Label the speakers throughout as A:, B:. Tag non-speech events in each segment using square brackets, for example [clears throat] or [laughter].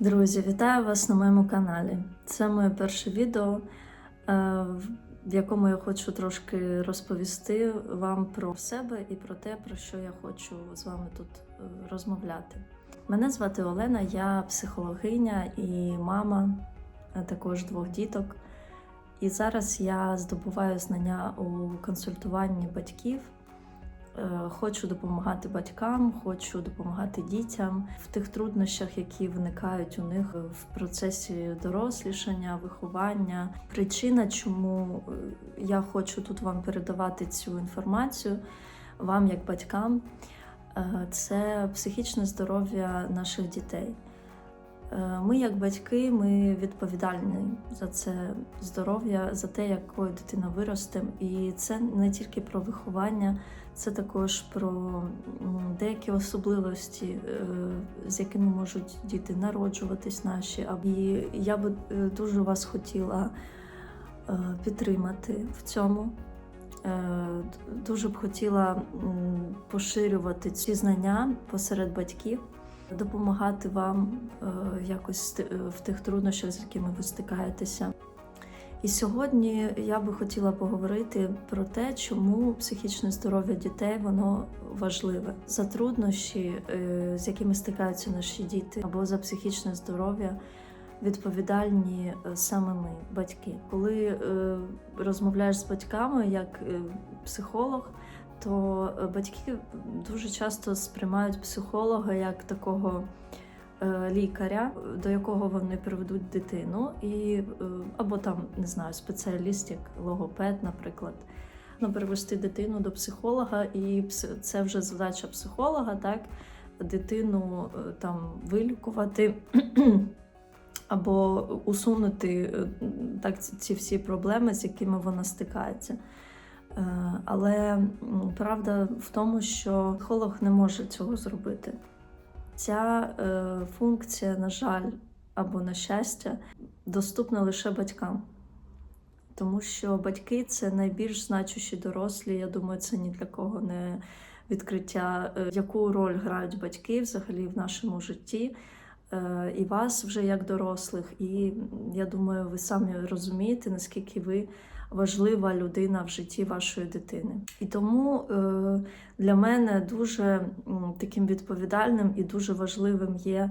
A: Друзі, вітаю вас на моєму каналі. Це моє перше відео, е, в якому я хочу трошки розповісти вам про себе і про те, про що я хочу з вами тут е, розмовляти. Мене звати Олена, я психологиня і мама також двох діток. І зараз я здобуваю знання у консультуванні батьків. Е, Хочу допомагати батькам, хочу допомагати дітям в тих труднощах, які виникають у них в процесі дорослішання, виховання. Причина, чому е, я хочу тут вам передавати цю інформацію, вам як батькам, е, це психічне здоров'я наших дітей. Е, Ми, як батьки, ми відповідальні за це здоров'я, за те, якою дитина виросте. І це не тільки про виховання, це також про деякі особливості, е, з якими можуть діти народжуватись наші. І я би е, дуже вас хотіла підтримати в цьому. Дуже б хотіла поширювати ці знання посеред батьків, допомагати вам е, якось е, в тих труднощах, з якими ви стикаєтеся. І сьогодні я би хотіла поговорити про те, чому психічне здоров'я дітей воно важливе за труднощі, е, з якими стикаються наші діти, або за психічне здоров'я відповідальні саме ми, батьки. Коли е, розмовляєш з батьками як психолог, то е, батьки дуже часто сприймають психолога як такого е, лікаря, до якого вони приведуть дитину, і е, або там не знаю, спеціаліст, як логопед, наприклад. Можна привести дитину до психолога, і це вже задача психолога, так дитину там вилікувати. [clears throat] Або усунути так ці всі проблеми, з якими вона стикається. Е, Але правда в тому, що психолог не може цього зробити. Ця е, функція, на жаль, або на щастя, доступна лише батькам. Тому що батьки це найбільш значущі дорослі. Я думаю, це ні для кого не відкриття, е, яку роль грають батьки взагалі в нашому житті. І вас вже як дорослих, і я думаю, ви самі розумієте, наскільки ви важлива людина в житті вашої дитини. І тому е, для мене дуже таким відповідальним і дуже важливим є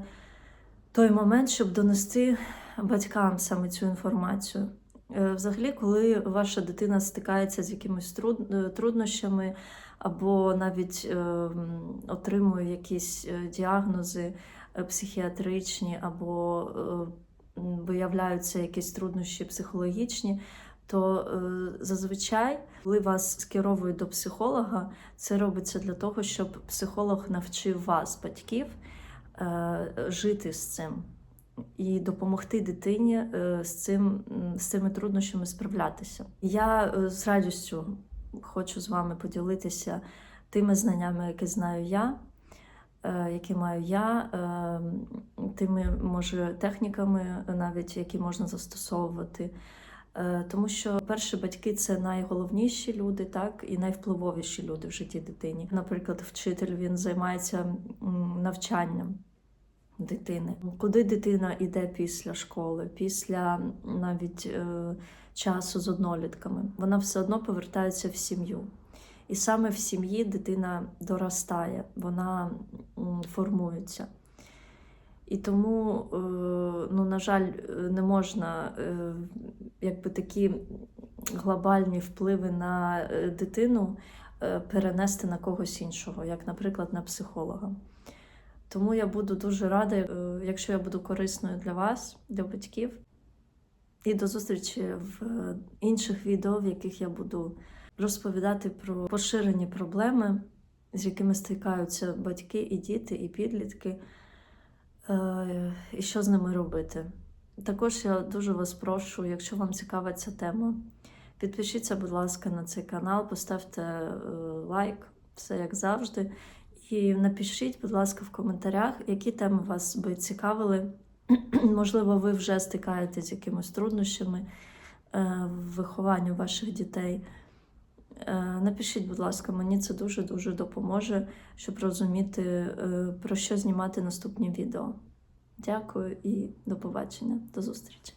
A: той момент, щоб донести батькам саме цю інформацію. Е, Взагалі, коли ваша дитина стикається з якимись е, труднощами, або навіть отримує якісь діагнози психіатричні, або виявляються якісь труднощі психологічні, то е, зазвичай, коли вас скеровують до психолога, це робиться для того, щоб психолог навчив вас, батьків, е, жити з цим і допомогти дитині е, з, цим, з цими труднощами справлятися. Я е, з радістю хочу з вами поділитися тими знаннями, які знаю я. е, Які маю я, е, тими може техніками, навіть які можна застосовувати, тому що перші батьки це найголовніші люди, так і найвпливовіші люди в житті дитині. Наприклад, вчитель він займається навчанням дитини. Куди дитина йде після школи, після навіть е, часу з однолітками, вона все одно повертається в сім'ю. І саме в сім'ї дитина доростає, вона формується. І тому, е, ну, на жаль, е, не можна е, якби такі глобальні впливи на дитину перенести на когось іншого, як, наприклад, на психолога. Тому я буду дуже рада, якщо я буду корисною для вас, для батьків. І до зустрічі в інших відео, в яких я буду розповідати про поширені проблеми, з якими стикаються батьки і діти, і підлітки, і що з ними робити. Також я дуже вас прошу, якщо вам цікава ця тема, підпишіться, будь ласка, на цей канал, поставте е, лайк, все як завжди. І напишіть, будь ласка, в коментарях, які теми вас би цікавили. [clears throat] Можливо, ви вже стикаєтесь з якимись труднощами е, в вихованні ваших дітей. Е, Напишіть, будь ласка, мені це дуже-дуже допоможе, щоб розуміти, е, про що знімати наступні відео. Дякую і до побачення, до зустрічі.